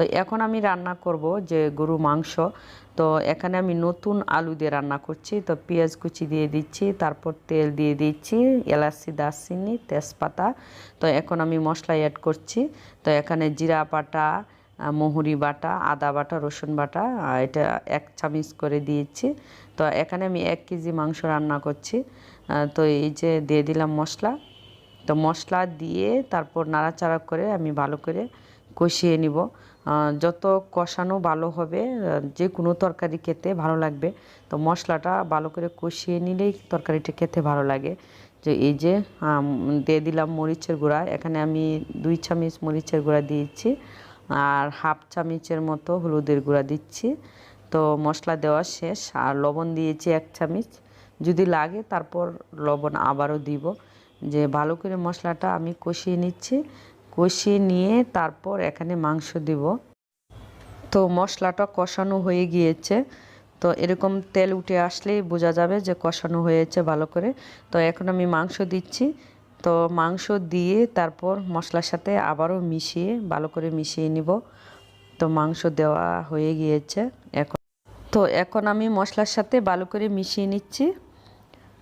তো এখন আমি রান্না করব যে গরু মাংস। তো এখানে আমি নতুন আলু দিয়ে রান্না করছি। তো পেঁয়াজ কুচি দিয়ে দিচ্ছি, তারপর তেল দিয়ে দিচ্ছি, এলাচি, দারচিনি, তেজপাতা। তো এখন আমি মশলা অ্যাড করছি। তো এখানে জিরা বাটা মহুরি বাটা, আদা বাটা, রসুন বাটা এটা এক চামচ করে দিয়েছি। তো এখানে আমি এক কেজি মাংস রান্না করছি। তো এই যে দিয়ে দিলাম মশলা। তো মশলা দিয়ে তারপর নাড়াচাড়া করে আমি ভালো করে কষিয়ে নিব। যত কষানো ভালো হবে যে কোনো তরকারি খেতে ভালো লাগবে। তো মশলাটা ভালো করে কষিয়ে নিলেই তরকারিটা খেতে ভালো লাগে। যে এই যে দিয়ে দিলাম মরিচের গুঁড়া, এখানে আমি দুই চামচ মরিচের গুঁড়া দিয়েছি আর হাফ চামচের মতো হলুদের গুঁড়া দিচ্ছি। তো মশলা দেওয়া শেষ আর লবণ দিয়েছি এক চামচ। যদি লাগে তারপর লবণ আবারও দিব। যে ভালো করে মশলাটা আমি কষিয়ে নিচ্ছি। কষিয়ে নিয়ে তারপর এখানে মাংস দিব। তো মশলাটা কষানো হয়ে গিয়েছে। তো এরকম তেল উঠে আসলেই বোঝা যাবে যে কষানো হয়েছে ভালো করে। তো এখন আমি মাংস দিচ্ছি। তো মাংস দিয়ে তারপর মশলার সাথে আবারও মিশিয়ে, ভালো করে মিশিয়ে নিব। তো মাংস দেওয়া হয়ে গিয়েছে এখন। তো এখন আমি মশলার সাথে ভালো করে মিশিয়ে নিচ্ছি।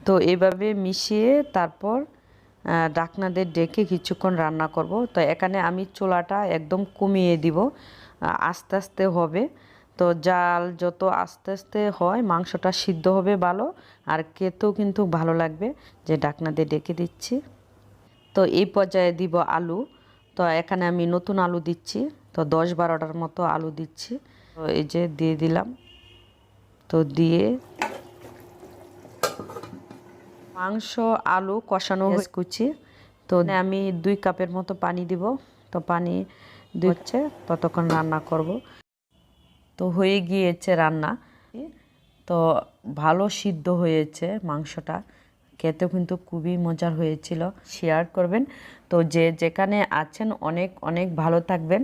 তো এভাবে মিশিয়ে তারপর ডাকনাদের ডেকে কিছুক্ষণ রান্না করব। তো এখানে আমি চুলাটা একদম কমিয়ে দিব। আস্তে আস্তে হবে। তো জাল যত আস্তে আস্তে হয়, মাংসটা সিদ্ধ হবে ভালো। আর খেতেও কিন্তু ভালো লাগবে যে ডাকনাদের ডেকে দিচ্ছি। তো এই পর্যায়ে দিব আলু। তো এখানে আমি নতুন আলু দিচ্ছি। তো দশ বারোটার মতো আলু দিচ্ছি। তো এই যে দিয়ে দিলাম। তো দিয়ে মাংস আলু কষানো কুচি। তো আমি দুই কাপের মতো পানি দিব। তো পানি দিচ্ছে ততক্ষণ রান্না করব। তো হয়ে গিয়েছে রান্না। তো ভালো সিদ্ধ হয়েছে মাংসটা। খেতে কিন্তু খুবই মজার হয়েছিল। শেয়ার করবেন। তো যে যেখানে আছেন অনেক অনেক ভালো থাকবেন।